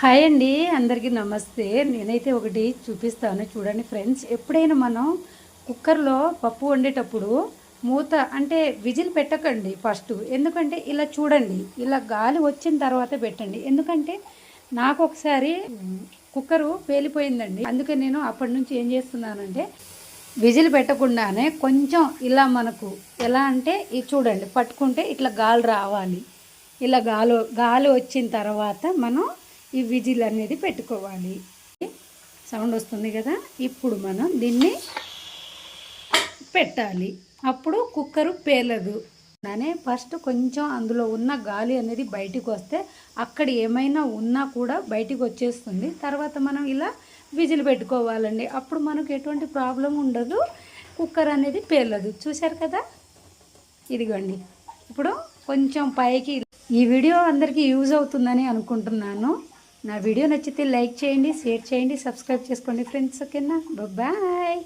Hi అండి అందరికీ నమస్తే. నేనైతే ఒకటి చూపిస్తాను చూడండి ఫ్రెండ్స్. ఎప్పుడైనా మనం కుక్కర్లో పప్పు వండేటప్పుడు మూత అంటే విజిల్ పెట్టకండి ఫస్ట్. ఎందుకంటే ఇలా చూడండి ఇలా గాలి వచ్చిన తర్వాత పెట్టండి. ఎందుకంటే నాకు ఒకసారి కుక్కరు పేలిపోయిందండి. అందుకే నేను అప్పటి నుంచి ఏం చేస్తున్నానంటే విజిల్ పెట్టకుండానే కొంచెం ఇలా మనకు ఎలా అంటే ఇది చూడండి పట్టుకుంటే ఇట్లా గాలి రావాలి. ఇలా గాలి గాలి వచ్చిన తర్వాత మనం ఈ విజిల్ అనేది పెట్టుకోవాలి. సౌండ్ వస్తుంది కదా ఇప్పుడు మనం దీన్ని పెట్టాలి. అప్పుడు కుక్కరు పేలదు. అనే ఫస్ట్ కొంచెం అందులో ఉన్న గాలి అనేది బయటికి వస్తే అక్కడ ఏమైనా ఉన్నా కూడా బయటికి వచ్చేస్తుంది. తర్వాత మనం ఇలా విజిల్ పెట్టుకోవాలండి. అప్పుడు మనకు ఎటువంటి ప్రాబ్లం ఉండదు. కుక్కర్ అనేది పేలదు. చూశారు కదా? ఇదిగోండి. ఇప్పుడు కొంచెం పైకి ఈ వీడియో అందరికీ యూజ్ అవుతుందని అనుకుంటున్నాను. నా వీడియో నచ్చితే లైక్ చేయండి షేర్ చేయండి సబ్స్క్రైబ్ చేసుకోండి ఫ్రెండ్స్ ఓకేనా? బాయ్.